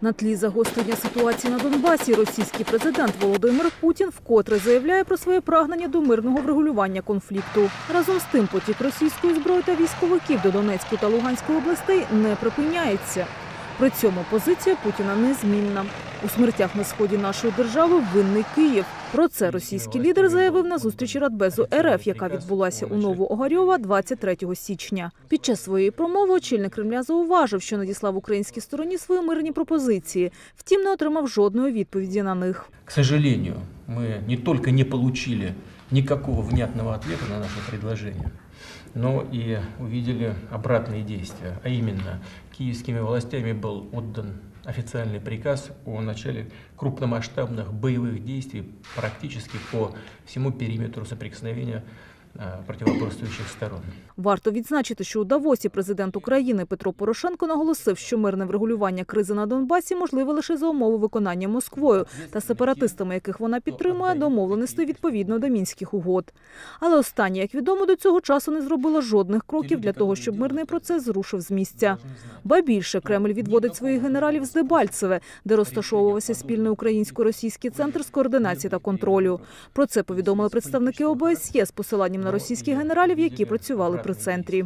На тлі загострення ситуації на Донбасі російський президент Володимир Путін вкотре заявляє про своє прагнення до мирного врегулювання конфлікту. Разом з тим, потік російської зброї та військовиків до Донецької та Луганської областей не припиняється. При цьому позиція Путіна незмінна. У смертях на сході нашої держави винний Київ. Про це російський лідер заявив на зустрічі Радбезу РФ, яка відбулася у Новоогарьова 23 січня. Під час своєї промови очільник Кремля зауважив, що надіслав українській стороні свої мирні пропозиції, втім не отримав жодної відповіді на них. К сожалению, мы не только не получили никакого внятного ответа на наше предложение, но и увидели обратные действия. А именно, киевскими властями был отдан официальный приказ о начале крупномасштабных боевых действий практически по всему периметру соприкосновения э, противоборствующих сторон. Варто відзначити, що у Давосі президент України Петро Порошенко наголосив, що мирне врегулювання кризи на Донбасі можливе лише за умови виконання Москвою та сепаратистами, яких вона підтримує, домовленостей відповідно до мінських угод. Але останнє, як відомо, до цього часу не зробило жодних кроків для того, щоб мирний процес зрушив з місця. Ба більше Кремль відводить своїх генералів з Дебальцеве, де розташовувався спільний українсько-російський центр з координації та контролю. Про це повідомили представники ОБСЄ з посиланням на російських генералів, які працювали при центрі.